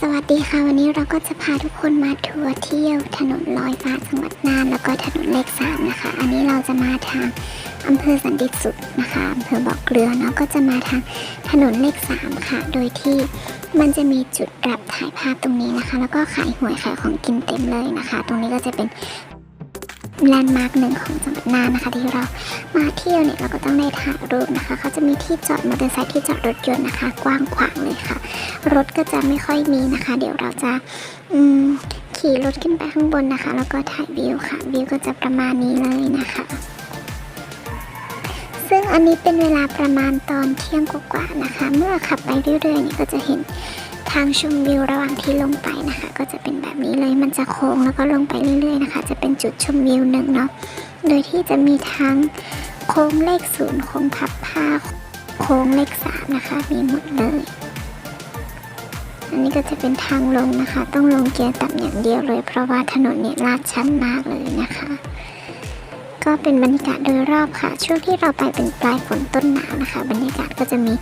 สวัสดีค่ะ วันนี้เราก็จะพาทุกคนมาทัวร์เที่ยวถนนลอยฟ้าจังหวัดน่านแล้วก็ถนนเลขสามนะคะ อันนี้เราจะมาทางอำเภอสันติสุขนะคะอำเภอบอกเกลือเนาะก็จะมาทางถนนเลขสามค่ะ โดยที่มันจะมีจุดรับถ่ายภาพตรงนี้นะคะ แล้วก็ขายหวยขายของกินเต็มเลยนะคะ ตรงนี้ก็จะเป็น แลนด์มาร์กหนึ่งของจังหวัดน่านนะคะ ที่เรามาเที่ยวเนี่ยเราก็ต้องได้ถ่ายรูปนะคะเขาจะมีที่จอดมอเตอร์ไซค์ที่จอดรถยนต์นะคะ กว้างขวางเลยค่ะ รถก็จะไม่ค่อยมีนะคะ เดี๋ยวเราจะอืมขี่รถขึ้นไปข้างบนนะคะ แล้วก็ถ่ายวิวค่ะวิวก็จะประมาณนี้เลยนะคะ ซึ่งอันนี้เป็นเวลาประมาณตอนเที่ยงกว่าๆนะคะ เมื่อขับไปเรื่อยๆเนี่ยก็จะเห็น ทางชมวิวระหว่างที่ลงไปนะคะ ก็จะเป็นแบบนี้เลยมันจะโค้งแล้วก็ลงไปเรื่อยๆนะคะ จะเป็นจุดชมวิวหนึ่งเนาะโดยที่จะมีทั้งโค้งเลขศูนย์โค้งพับผ้าโค้งเลขสามนะคะมีหมดเลย อันนี้ก็จะเป็นทางลงนะคะ ต้องลงเกียร์ต่ำอย่างเดียวเลย เพราะว่าถนนเนี่ยลาดชันมากเลยนะคะ ก็เป็นบรรยากาศโดยรอบค่ะ ช่วงที่เราไปเป็นปลายฝนต้นหนาวนะคะ บรรยากาศก็จะมี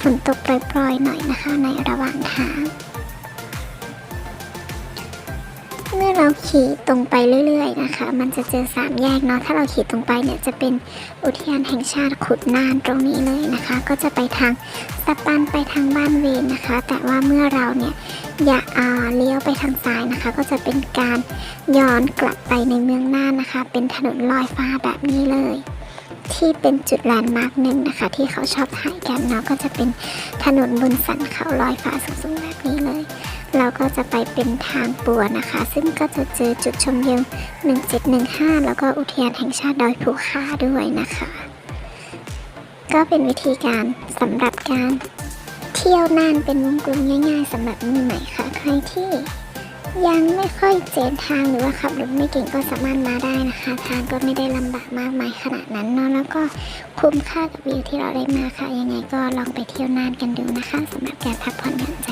ฝนตกปล่อยๆหน่อยนะคะ ในระหว่างทาง เมื่อเราขี่ตรงไปเรื่อยๆนะคะ มันจะเจอสามแยกเนาะถ้าเราขี่ตรงไปเนี่ยจะเป็นอุทยานแห่งชาติขุดน่านตรงนี้เลยนะคะ ก็จะไปทางสปันไปทางบ้านเวนนะคะ แต่ว่าเมื่อเราเนี่ยอยากอ่าเลี้ยวไปทางซ้ายนะคะ ก็จะเป็นการย้อนกลับไปในเมืองน่านนะคะ เป็นถนนลอยฟ้าแบบนี้เลยที่เป็นจุดแลนด์มาร์กหนึ่งนะคะ ที่เขาชอบถ่ายกันเนาะก็จะเป็นถนนบนสันเขาลอยฟ้าสูงๆแบบนี้เลย เราก็จะไปเป็นทางปัวนะคะ ซึ่งก็จะเจอจุดชมวิว 1715 แล้วก็อุทยานแห่งชาติดอยภูคาด้วยนะคะ ก็เป็นวิธีการสำหรับการเที่ยวน่านเป็นวงกลมง่ายๆสำหรับมือใหม่ค่ะ ใครที่ยังไม่ค่อยเจนทางหรือว่าขับรถไม่เก่งก็สามารถมาได้นะคะ ทางก็ไม่ได้ลำบากมากมายขนาดนั้นเนาะแล้วก็คุ้มค่ากับวิวที่เราได้มาค่ะ ยังไงก็ลองไปเที่ยวน่านกันดูนะคะสำหรับการพักผ่อนหย่อนใจ